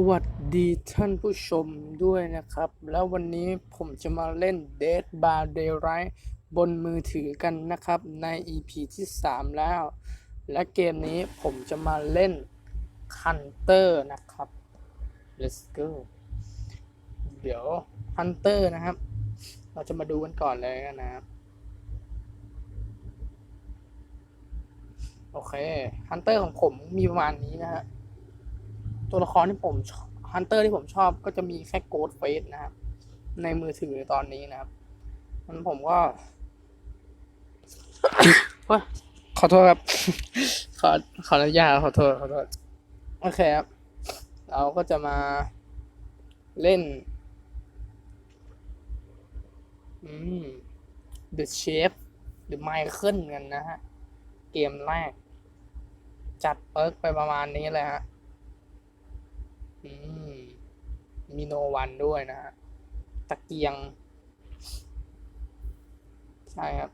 สวัสดีท่านผู้ชมด้วยนะครับ แล้ววันนี้ผมจะมาเล่น Dead by Daylight บนมือถือกันนะครับใน EP ที่ 3 แล้ว และเกมนี้ผมจะมาเล่น Hunter นะครับ let's go เดี๋ยว Hunter นะครับ เราจะมาดูกันก่อนเลยนะครับ โอเค Hunter ของผมมีประมาณนี้นะฮะ ตัวละครที่ผมฮันเตอร์ที่ผมชอบก็จะมีแค่โกดเฟสนะครับ ในมือถือตอนนี้นะครับมันผมก็ขอโทษครับ ขอขออนุญาตขอโทษขอโทษโอเคครับ เราก็จะมาเล่น อืม The Chef หรือ Michael กันนะฮะ เกมแรก จัดเปิร์กไปประมาณนี้เลยฮะ มีโนวันด้วยนะฮะตะเกียง ใช่ครับ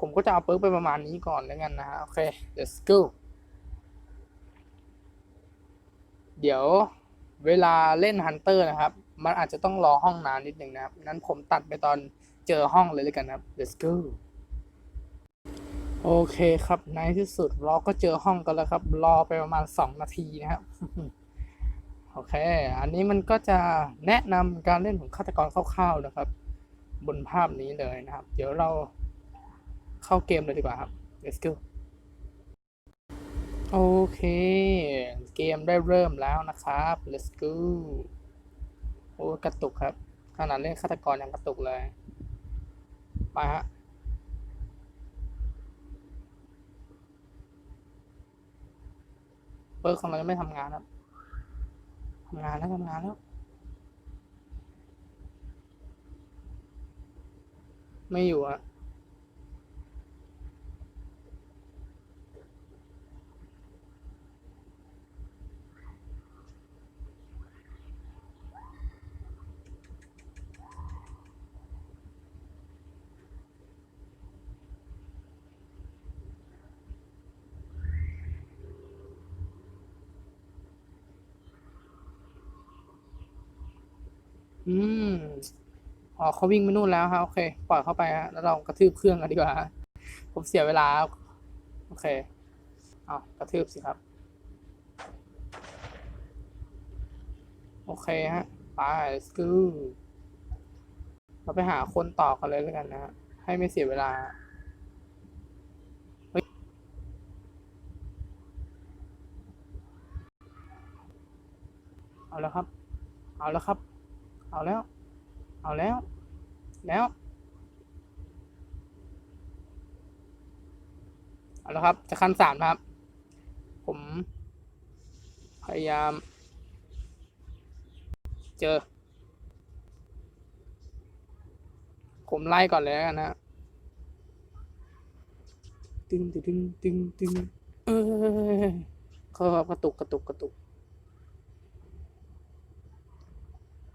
ผมก็จะเอาเปิร์กไปประมาณนี้ก่อนแล้วกันนะฮะ โอเค let's go เดี๋ยวเวลาเล่นฮันเตอร์นะครับ มันอาจจะต้องรอห้องนานนิดหนึ่งนะครับ นั้นผมตัดไปตอนเจอห้องเลยแล้วกันนะครับ let's go โอเคครับในที่สุดเราก็เจอห้องกันแล้วครับ รอไปประมาณ 2 นาทีนะครับ โอเค อันนี้มันก็จะแนะนำการเล่นของฆาตกรคร่าวๆนะครับ บนภาพนี้เลยนะครับ เดี๋ยวเราเข้าเกมเลยดีกว่าครับ let's go โอเค เกมได้เริ่มแล้วนะครับ let's go โอ้กระตุกครับ ขนาดเล่นฆาตกรยังกระตุกเลย ไปฮะ เปิร์กของเราจะไม่ทำงานครับทำงานแล้วทำงานแล้วไม่อยู่อะ อืมอ๋อเขาวิ่งไปนู่นแล้วครับโอเค ปล่อยเข้าไปฮะแล้วเรากระทืบเครื่องกันดีกว่าฮะผมเสียเวลา โอเคเอากระทืบสิครับ โอเคฮะไป let's go เราไปหาคนต่อกันเลยแล้วกันนะฮะให้ไม่เสียเวลาเอาแล้วครับ เอาแล้วครับ เอาแล้ว เอาแล้ว แล้ว เอาแล้วครับ จะขั้นสามครับ ผม พยายาม เจอ ผมไล่ก่อนเลยแล้วกันนะตึงตึงตึงตึงตึงเออเขากระตุกกระตุกกระตุก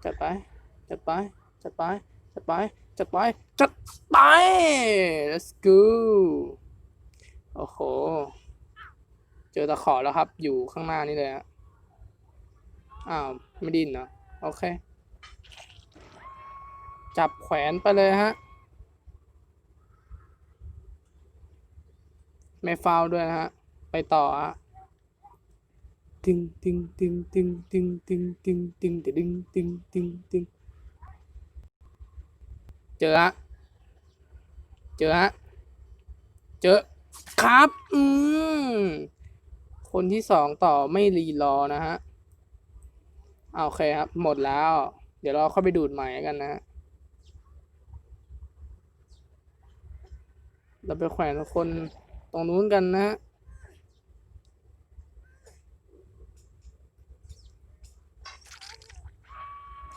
จัดไป จัดไป จัดไป จัดไป จัดไป จัดไป let's go โอ้โห เจอตะขอแล้วครับ อยู่ข้างหน้านี่เลยฮะ อ้าว ไม่ดินเหรอโอเค จับแขวนไปเลยฮะ ไม่ฟาวด้วยนะฮะ ไปต่อฮะตึงตึงตึงตึงตึงตึงตึงตึงตึงตึงตึงตึง เจอฮะ เจอฮะ เจอครับ อืม คนที่สองต่อไม่รีรอนะฮะอ่าโอเคครับ หมดแล้ว เดี๋ยวเราเข้าไปดูดใหม่กันนะฮะเราไปแขวนคนตรงนู้นกันนะฮะ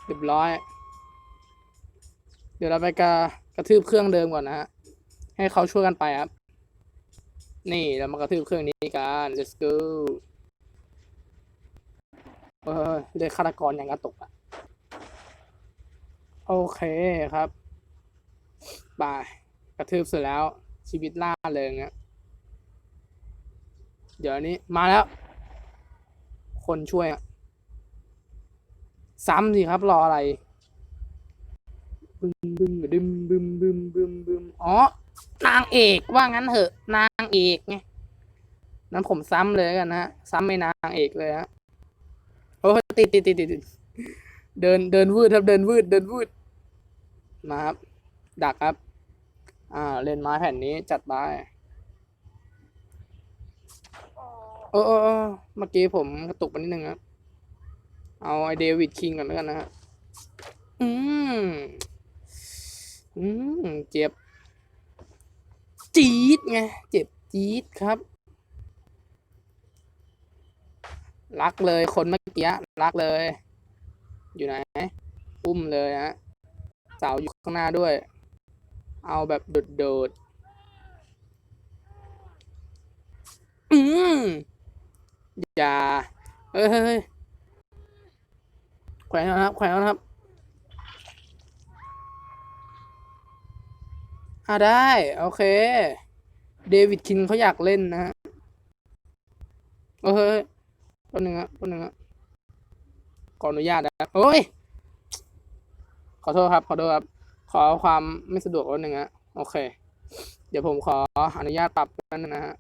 เรียบร้อย ดี๋ยวเราไปกระกระทืบเครื่องเดิมก่อนนะฮะ ให้เขาช่วยกันไปครับ นี่เรามากระทืบเครื่องนี้กัน let's go เออเรียกฆาตกรอย่างกระตกอะโอเคครับบายกระทืบเสร็จแล้ว ชีวิตล่าเลยเงี้ยเดี๋ยวนี้มาแล้ว คนช่วยอะซ้ำสิครับรออะไร บึมบึมบึมบึมบึมบึมบึมอ๋อนางเอกว่างั้นเหอะ นางเอกไงนั้นผมซ้ำเลยกันนะซ้ำไม่นางเอกเลยฮะโอ้ติดติดติดติดเดินเดินวืดครับเดินวืดเดินวืดมาครับดักครับ อ่าเล่นไม้แผ่นนี้จัดไปโอ้โอ้โอ้เมื่อกี้ผมกระตุกไปนิดนึงครับเอาไอเดวิดคิงก่อนแล้วกันนะฮะอืม อืมเจ็บ จี๊ดไง เจ็บจี๊ดครับ รักเลยคนเมื่อกี้รักเลย อยู่ไหน อุ้มเลยฮะเสาอยู่ข้างหน้าด้วย เอาแบบโดดๆอืมอย่าเฮ้ยแขวนแล้วนะครับแขวนแล้วนะครับ อ่าได้ โอเค เดวิดคินเขาอยากเล่นนะฮะเฮ้ยคนหนึ่งอะคนหนึ่งอะขออนุญาตนะโอ้ย ขอโทษครับ ขอโทษครับ ขอความไม่สะดวกนิดนึงอะโอเค เดี๋ยวผมขออนุญาตปรับนั่นนะฮะ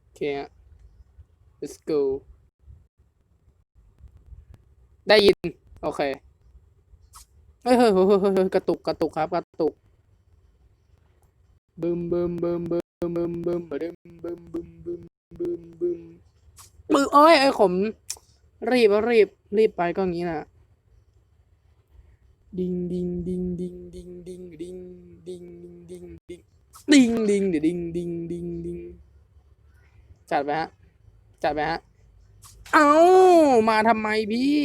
โอเค let's go ได้ยิน โอเค เฮ้ยเฮ้ยเฮ้ยเฮ้ยเฮ้ยกระตุกกระตุกครับกระตุกบึมบึมบึมบึมบึมบึมบึมบึมบึมบึมบึมบึมมือโอ้ยไอ้ยผมรีบรีบรีบไปก็งี้นะดิงดิงดิงดิงดิงดิงดิงดิงดิงดิงดิงดิงดิงดิงดิงดิงจัดไปฮะจัดไปฮะเอ้ามาทำไมพี่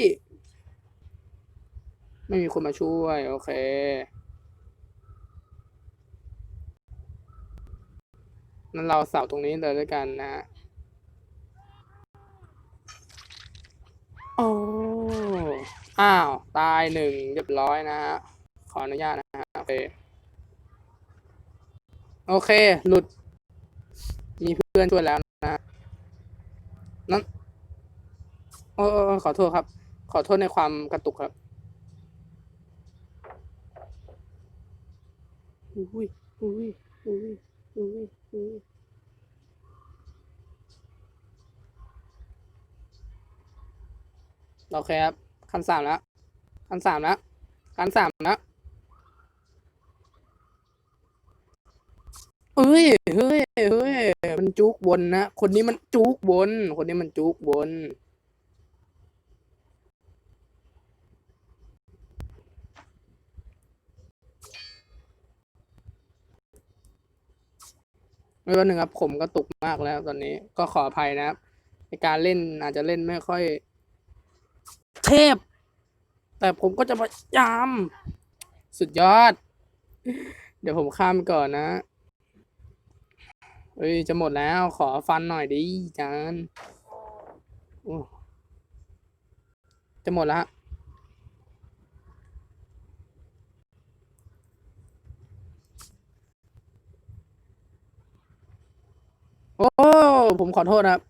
ไม่มีคนมาช่วย โอเค นั้นเราเสาตรงนี้เลยด้วยกันนะฮะโอ้อ้าว ตายหนึ่งเรียบร้อยนะฮะ ขออนุญาตนะฮะ โอเค โอเค หลุด มีเพื่อนช่วยแล้วนะฮะนั้นโอ้ขอโทษครับ ขอโทษในความกระตุกครับ อุ้ยอุ้ยอุ้ยอุ้ยอุ้ยโอเคครับ คันสามแล้ว คันสามแล้ว คันสามแล้วเอ้ย เฮ้ย เฮ้ย มันจุกบนนะ คนนี้มันจุกบน คนนี้มันจุกบน ไม่ว่าหนึ่งครับผมก็ตกมากแล้วตอนนี้ก็ขออภัยนะครับ ในการเล่นอาจจะเล่นไม่ค่อย เทพ แต่ผมก็จะพยายามสุดยอด เดี๋ยวผมข้ามก่อนนะเฮ้ยจะหมดแล้วขอฟันหน่อยดิจานจะหมดแล้ว โอ้ ผมขอโทษนะครับ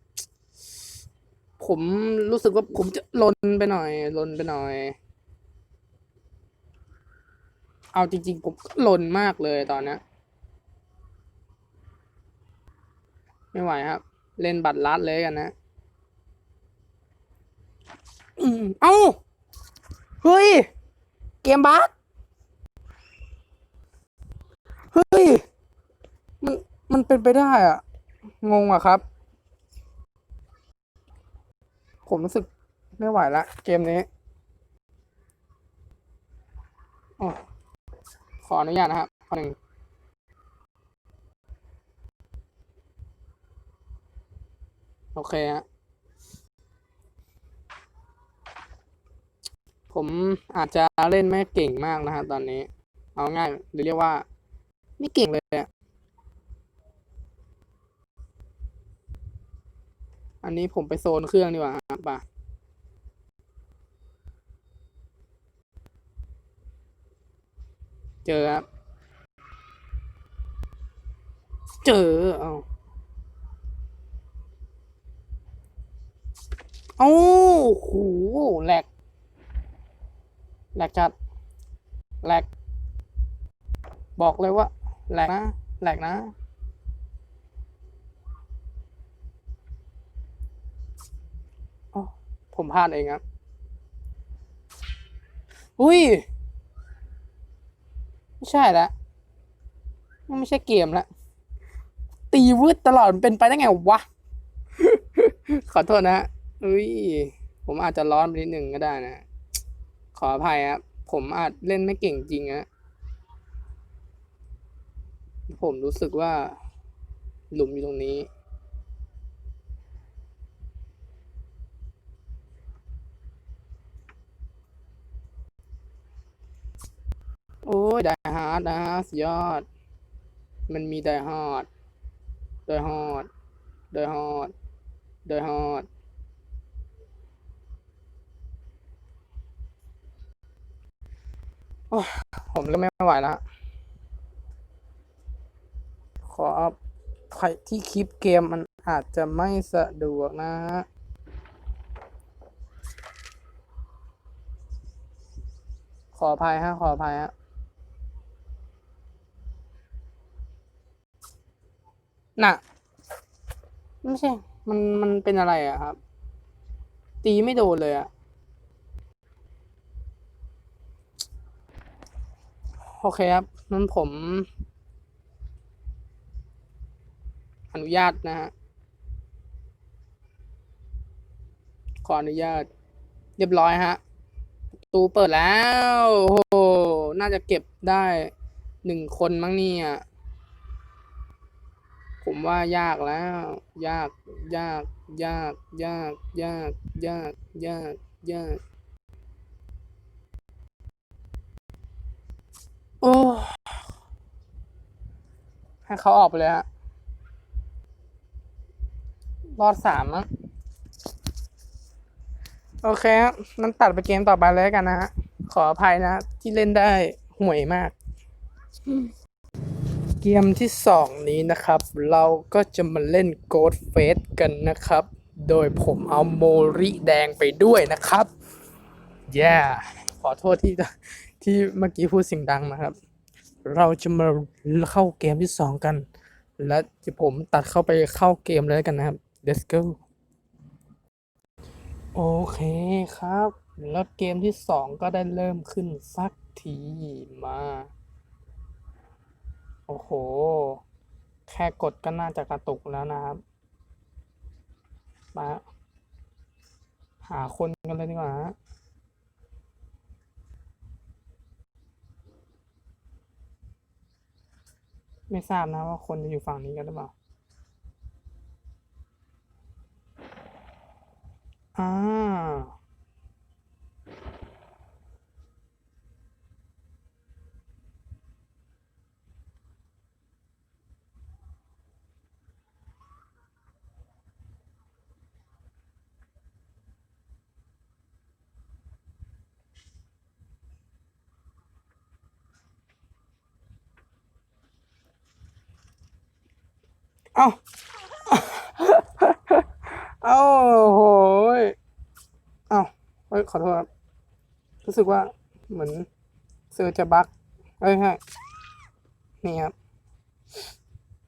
ผมรู้สึกว่าผมจะลนไปหน่อยลนไปหน่อย เอาจริง ๆ ผมก็ลนมากเลยตอนนี้ไม่ไหวครับ เล่นบัตรลัดเลยกันนะเอ้า เฮ้ย เกมบัสเฮ้ย มัน มันเป็นไปได้อะ งงอะครับ ผมรู้สึกไม่ไหวละเกมนี้อขออนุญาตนะครับขอหนึ่งโอเคฮะผมอาจจะเล่นไม่เก่งมากนะฮะตอนนี้ เอาง่ายหรือเรียกว่า ไม่เก่งเลยอะ อันนี้ผมไปโซนเครื่องดีกว่าครับป่ะเจอครับ เจอ เอาเอ้โหแหลกแหลกจัดแหลก บอกเลยว่าแหลกนะแหลกนะ อ๋อ ผมพลาดเองครับ อุ้ย ไม่ใช่ละไม่ใช่เกมละ ตีวืดตลอดมันเป็นไปได้ไงวะ ขอโทษนะฮะอุ้ย ผมอาจจะร้อนไปนิดหนึ่งก็ได้นะ ขออภัยครับ ผมอาจเล่นไม่เก่งจริงอะผมรู้สึกว่า หลุมอยู่ตรงนี้ โอ้ยไดฮาร์ดนะฮะสุดยอด มันมีไดฮาร์ดไดฮาร์ดไดฮาร์ดไดฮาร์ดโอ้ยผมก็ไม่ไหวแล้วขออภัยที่คลิปเกมมันอาจจะไม่สะดวกนะฮะขออภัยฮะ ขออภัยฮะ น่ะ ไม่ใช่ มันมันเป็นอะไรอะครับ ตีไม่โดนเลยอะโอเคครับนั้นผม อนุญาตนะฮะ ขออนุญาต เรียบร้อยฮะตูเปิดแล้ว โอ้โห น่าจะเก็บได้หนึ่งคนมั้งเนี่ย ผมว่ายากแล้ว ยาก ยาก ยาก ยาก ยาก ยาก ยาก ยาก โอ้ ให้เขาออกไปเลยฮะ รอดสามมั้ง โอเคครับนั้นตัดไปเกมต่อไปเลยกันนะฮะ ขออภัยนะ ที่เล่นได้ห่วยมาก เกมที่สองนี้นะครับ เราก็จะมาเล่น Ghost Face กันนะครับ โดยผมเอาโมริแดงไปด้วยนะครับแย่ขอโทษที่ที่เมื่อกี้พูดเสียงดังนะครับ เราจะมาเข้าเกมที่สองกัน และจะผมตัดเข้าไปเข้าเกมเลยแล้วกันนะครับ let's go โอเคครับ แล้วเกมที่สองก็ได้เริ่มขึ้นสักทีมา โอ้โห แค่กดก็น่าจะกระตุกแล้วนะครับ มา หาคนกันเลยดีกว่าฮะไม่ทราบนะว่าคนจะอยู่ฝั่งนี้กันหรือเปล่า อ่า เอาเอาโหยเอาเฮ้ยขอโทษครับ รู้สึกว่าเหมือนเซอร์จะบักเอ้ยใช่นี่ครับ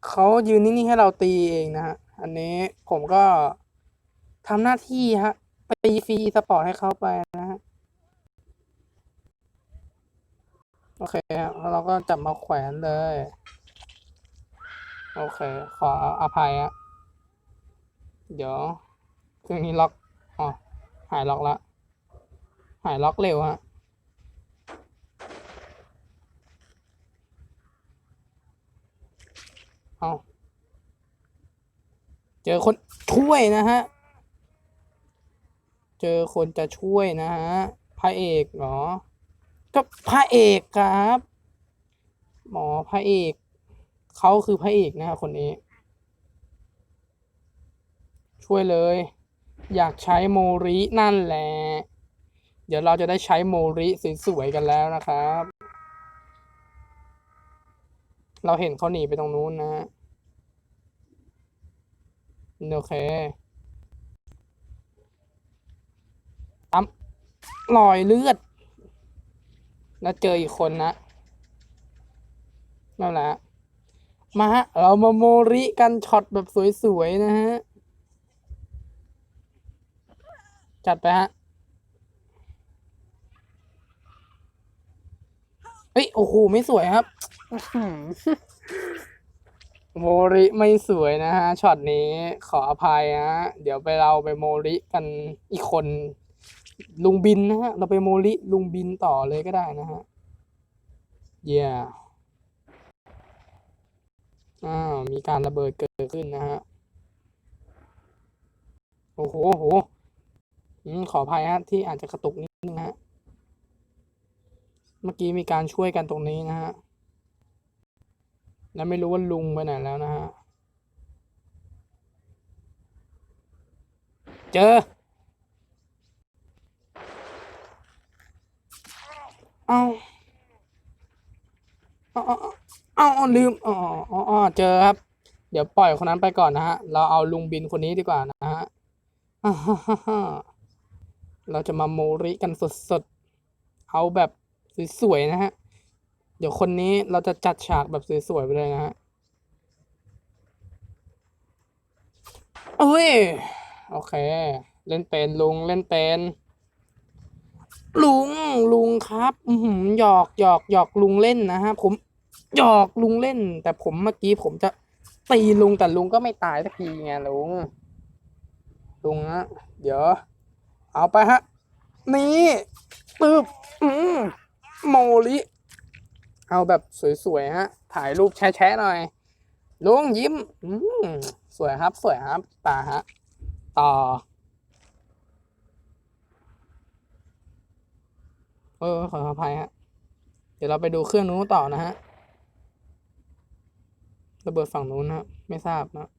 เขายืนนิ่งๆให้เราตีเองนะฮะ อันนี้ผมก็ทำหน้าที่ฮะไปฟรีสปอร์ตให้เขาไปนะฮะ โอเคครับแล้วเราก็จับมาแขวนเลย โอเค ขออภัยอะเดี๋ยวเครื่องนี้ล็อกอ๋อหายล็อกละ หายล็อกเร็วฮะเอาเจอคนช่วยนะฮะ เจอคนจะช่วยนะฮะ พระเอกเหรอ ก็พระเอกครับ หมอพระเอก เขาคือพระเอกนะครับคนนี้ ช่วยเลย อยากใช้โมรินั่นแหละ เดี๋ยวเราจะได้ใช้โมริสวยๆกันแล้วนะครับ เราเห็นเขาหนีไปตรงนู้นนะโอเครอยเลือด แล้วเจออีกคนนะนั่นแหละ มาฮะ เรามาโมริกันช็อตแบบสวยๆนะฮะ จัดไปฮะ เฮ้ย โอ้โห ไม่สวยครับอื้อหือโมริไม่สวยนะฮะ ช็อตนี้ขออภัยฮะ เดี๋ยวไปเราไปโมริกันอีกคน ลุงบินนะฮะ เราไปโมริลุงบินต่อเลยก็ได้นะฮะ เย้ yeah. อ้าวมีการระเบิดเกิดขึ้นนะฮะ โอ้โหโหขออภัยฮะที่อาจจะกระตุกนิดนึงนะฮะ เมื่อกี้มีการช่วยกันตรงนี้นะฮะ แล้วไม่รู้ว่าลุงไปไหนแล้วนะฮะ เจอ เอาเอาเอาเอาเอา ลืมอ๋ออ๋อเจอครับ เดี๋ยวปล่อยคนนั้นไปก่อนนะฮะ เราเอาลุงบินคนนี้ดีกว่านะฮะเราจะมาโมริกันสดๆ เอาแบบสวยๆนะฮะ เดี๋ยวคนนี้เราจะจัดฉากแบบสวยๆไปเลยนะฮะเอ้ย โอเค เล่นเป็นลุงเล่นเป็นลุงลุงครับหือหยอกหยอกหยอกลุงเล่นนะฮะผม หยอกลุงเล่น แต่ผมเมื่อกี้ผมจะตีลุงแต่ลุงก็ไม่ตายสักทีไงลุงลุงฮะเดี๋ยว เอาไปฮะ นี่ปึ๊บอืมโมลิเอาแบบสวยๆฮะ ถ่ายรูปแชะๆหน่อยลุงยิ้ม อืมสวยครับ สวยครับตาฮะ ต่อ เออ ขออภัยฮะ เดี๋ยวเราไปดูเครื่องนู้นต่อนะฮะ ระเบิดฝั่งนู้นนะไม่ทราบนะ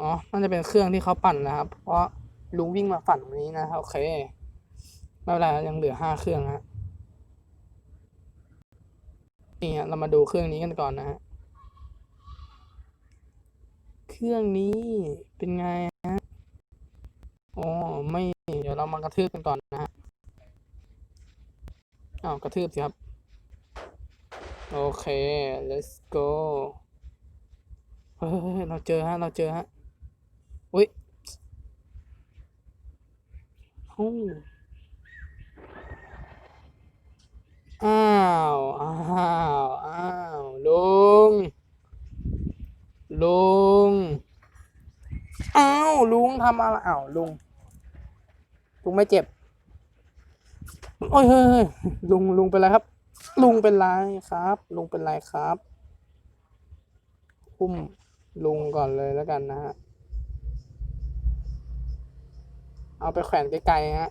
อ๋อน่าจะเป็นเครื่องที่เขาปั่นนะครับ เพราะลุงวิ่งมาฝั่งนี้นะโอเคไม่เป็นไรยังเหลือห้าเครื่องฮะนี่ฮะเรามาดูเครื่องนี้กันก่อนนะฮะเครื่องนี้เป็นไงฮะอ๋อไม่เดี๋ยวเรามากระทืบกันก่อนนะฮะอ้าวกระทืบสิครับ โอเค let's go เฮ้ยเราเจอฮะ เราเจอฮะ อุ้ยโอ้อ้าว อ้าว อ้าว ลุง ลุง อ้าว ลุงทำอะไร อ้าว ลุง ลุงไม่เจ็บ โอ้ยเฮ้ยลุง ลุงเป็นไรครับ ลุงเป็นไรครับ ลุงเป็นไรครับอุ้มลุงก่อนเลยแล้วกันนะฮะ เอาไปแขวนไกลๆฮะ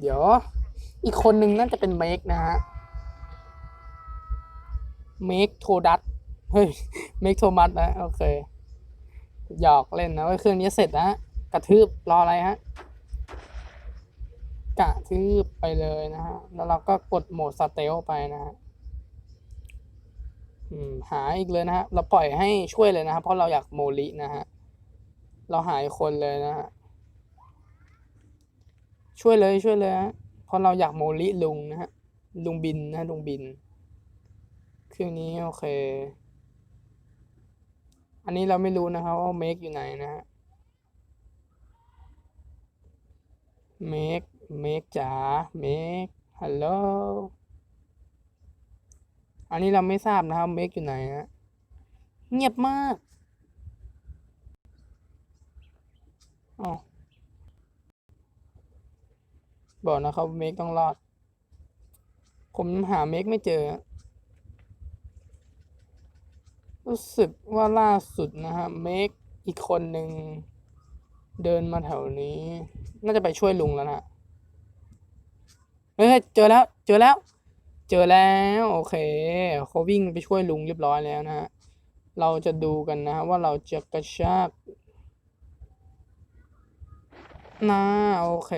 เดี๋ยว อีกคนนึงน่าจะเป็นเมกนะฮะ เมกโทดัตเฮ้ย เมกโทมัสนะ โอเค หยอกเล่นนะว่าเครื่องนี้เสร็จนะ กระทืบรออะไรฮะ กะทืบไปเลยนะฮะ แล้วเราก็กดโหมดสเตลไปนะฮะอืมหาอีกเลยนะฮะ เราปล่อยให้ช่วยเลยนะครับ เพราะเราอยากโมลินะฮะ เราหายคนเลยนะฮะ ช่วยเลยช่วยเลยฮะ เพราะเราอยากโมลิลุงนะฮะ ลุงบินนะลุงบิน เครื่องนี้โอเค อันนี้เราไม่รู้นะครับว่าเมกอยู่ไหนนะฮะ เมก เมกจ๋าเมกฮัลโหลอันนี้เราไม่ทราบนะครับเมกอยู่ไหนนะเงียบมากอ๋อบอกนะครับเมกต้องรอด ผมหาเมกไม่เจอ รู้สึกว่าล่าสุดนะฮะเมกอีกคนหนึ่งเดินมาแถวนี้ น่าจะไปช่วยลุงแล้วนะ ฮ้ยเจอแล้ว เจอแล้ว เจอแล้วโอเคเขาวิ่งไปช่วยลุงเรียบร้อยแล้วนะฮะเราจะดูกันนะว่าเราจะกระชากนะโอเค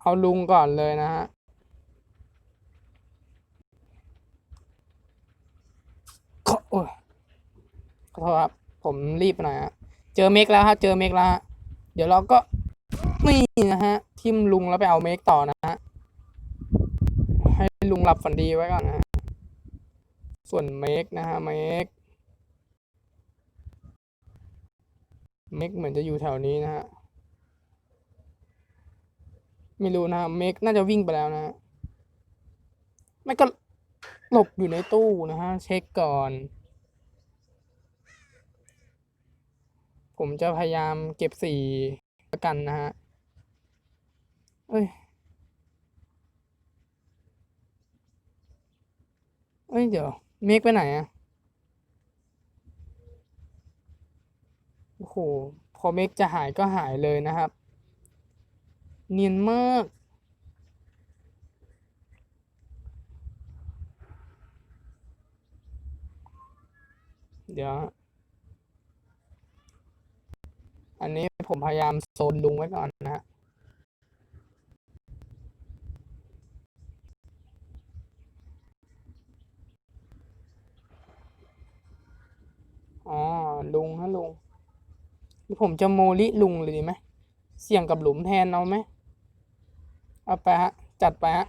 เอาลุงก่อนเลยนะฮะขอโอ้ยขอโทษครับ ผมรีบไปหน่อยฮะเจอเมกแล้วฮะเจอเมกแล้วฮะเดี๋ยวเราก็ นี่นะฮะ ทิมลุงแล้วไปเอาเมกต่อนะฮะ ให้ลุงหลับฝันดีไว้ก่อนนะส่วนเมกนะฮะเมกเมกเหมือนจะอยู่แถวนี้นะฮะ ไม่รู้นะฮะเมกน่าจะวิ่งไปแล้วนะฮะไม่ก็หลบอยู่ในตู้นะฮะ เช็คก่อน ผมจะพยายามเก็บสีประกันนะฮะ อ้ยเอ้ย เดี๋ยว เมกไปไหนอะโอ้โห พอเมกจะหายก็หายเลยนะครับ เนียนมากเดี๋ยว อันนี้ผมพยายามโซนลุงไว้ก่อนนะฮะ อ๋อลุงฮะลุงผมจะโมลิลุงเลยดีไหมเสี่ยงกับหลุมแทนเอาไหมเอาไปฮะ จัดไปฮะ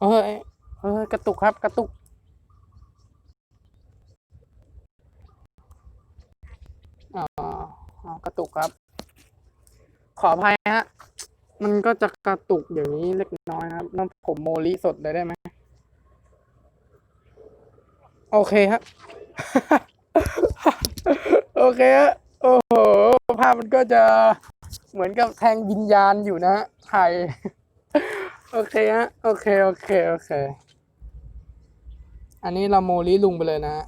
เฮ้ยเฮ้ยกระตุกครับ กระตุกอ๋ออ๋อกระตุกครับ ขออภัยฮะ มันก็จะกระตุกอย่างนี้เล็กน้อยครับแล้วผมโมลิสดเลยได้ไหม โอเคครับ โอเคฮะโอ้โหภาพมันก็จะเหมือนกับแทงวิญญาณอยู่นะฮะถ่ายโอเคฮะโอเค โอเค โอเค อันนี้เราโมลิลุงไปเลยนะฮะ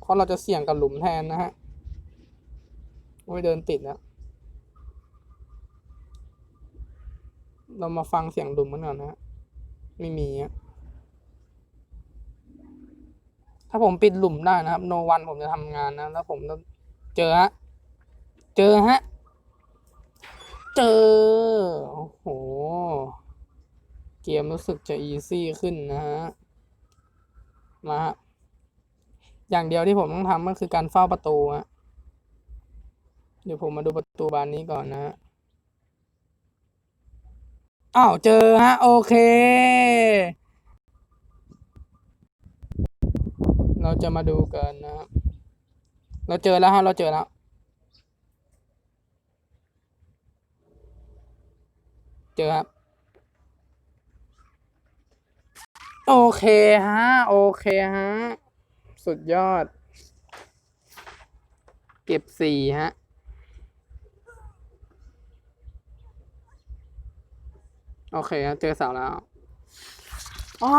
เพราะเราจะเสี่ยงกับหลุมแทนนะฮะโอ้ยเดินติดแล้วเรามาฟังเสียงหลุมกันก่อนนะฮะไม่มีอะ ถ้าผมปิดหลุมได้นะครับ โนวันผมจะทำงานนะ แล้วผมจะเจอฮะ เจอฮะ เจอ โอ้โห เกมรู้สึกจะอีซี่ขึ้นนะฮะ มาฮะ อย่างเดียวที่ผมต้องทำก็คือการเฝ้าประตูฮะ เดี๋ยวผมมาดูประตูบานนี้ก่อนนะฮะอ้าวเจอฮะ โอเค เราจะมาดูกันนะครับ เราเจอแล้วฮะ เราเจอแล้ว เจอครับ โอเคฮะ โอเคฮะ สุดยอด เก็บสี่ฮะโอเคฮะเจอเสาแล้วอ้า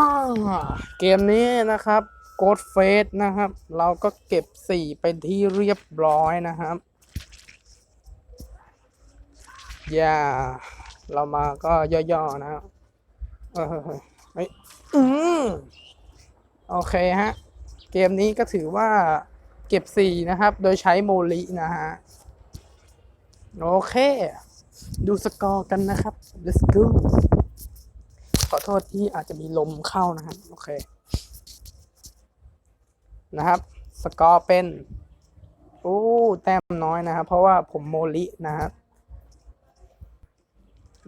เกมนี้นะครับ g o d f a c e นะครับ เราก็เก็บสี่เป็นที่เรียบร้อยนะครับอย่าเรามาก็ย่อๆนะครับเออเฮ้ยอืมโอเคฮะ เกมนี้ก็ถือว่าเก็บสี่นะครับ โดยใช้โมลินะฮะ โอเค ดูสกอร์กันนะครับ let's go ขอโทษที่อาจจะมีลมเข้านะครับ โอเค นะครับ สกอร์เป็นโอ้แต้มน้อยนะครับ เพราะว่าผมโมลินะครับ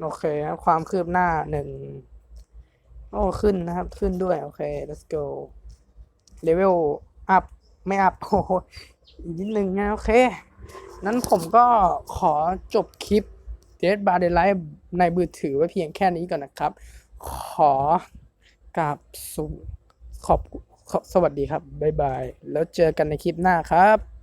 โอเคครับความคืบหน้าหนึ่งโอ้ขึ้นนะครับ ขึ้นด้วย โอเค let's go เลเวลอัพไม่อัพโอ้อีกนิดนึงนะ โอเค นั้นผมก็ขอจบคลิป Dead by Daylight ในมือถือไว้เพียงแค่นี้ก่อนนะครับ ขอกราบสวขอบ สวัสดีครับ บ๊ายบาย แล้วเจอกันในคลิปหน้าครับ